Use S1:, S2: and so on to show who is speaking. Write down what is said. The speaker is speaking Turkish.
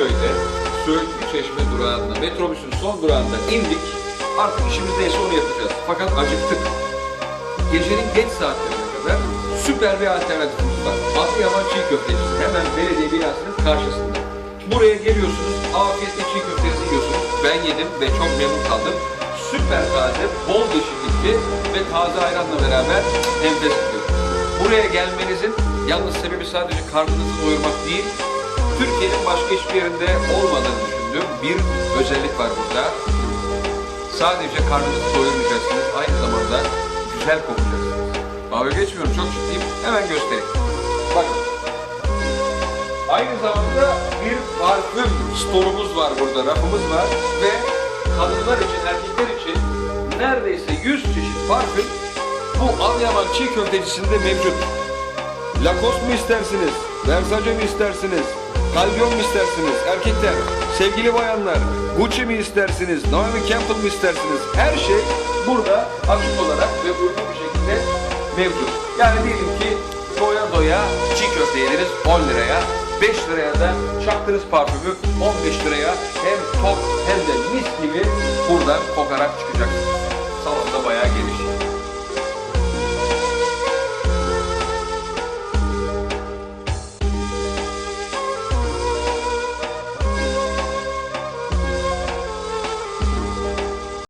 S1: Kadıköy'de Söğüt Çeşme durağında, metrobüsün son durağında indik. Artık işimiz neyse onu yapacağız. Fakat acıktık. Gecenin geç saatlerine kadar süper bir alternatifimiz var. Adıyaman Çiğ Köftecisi. Hemen belediye binasının karşısında. Buraya geliyorsunuz, afiyetle çiğ köftenizi yiyorsunuz. Ben yedim ve çok memnun kaldım. Süper taze, bol yeşillikli ve taze ayranla beraber enfes gidiyor. Buraya gelmenizin yalnız sebebi sadece karnınızı doyurmak değil, Türkiye'nin başka hiçbir yerinde olmadığını düşündüğüm bir özellik var burada. Sadece karnınızı doyurmayacaksınız, aynı zamanda güzel kokacaksınız. Dalga geçmiyorum, çok ciddiyim. Hemen göstereyim. Bakın. Aynı zamanda bir parfüm storumuz var burada, rafımız var ve kadınlar için, erkekler için neredeyse 100 çeşit parfüm bu Adıyaman çiğ köftecisinde mevcut. Lacoste mu istersiniz? Versace mi istersiniz? Calvion mu istersiniz? Erkekler, sevgili bayanlar, Gucci mi istersiniz? Naomi Campbell mı istersiniz? Her şey burada açık olarak ve uygun bir şekilde mevcut. Yani diyelim ki doya doya çiğ köfte yediniz 10 liraya, 5 liraya da çaktınız parfümü 15 liraya hem tok hem de mis gibi buradan kokarak çıkacaksınız.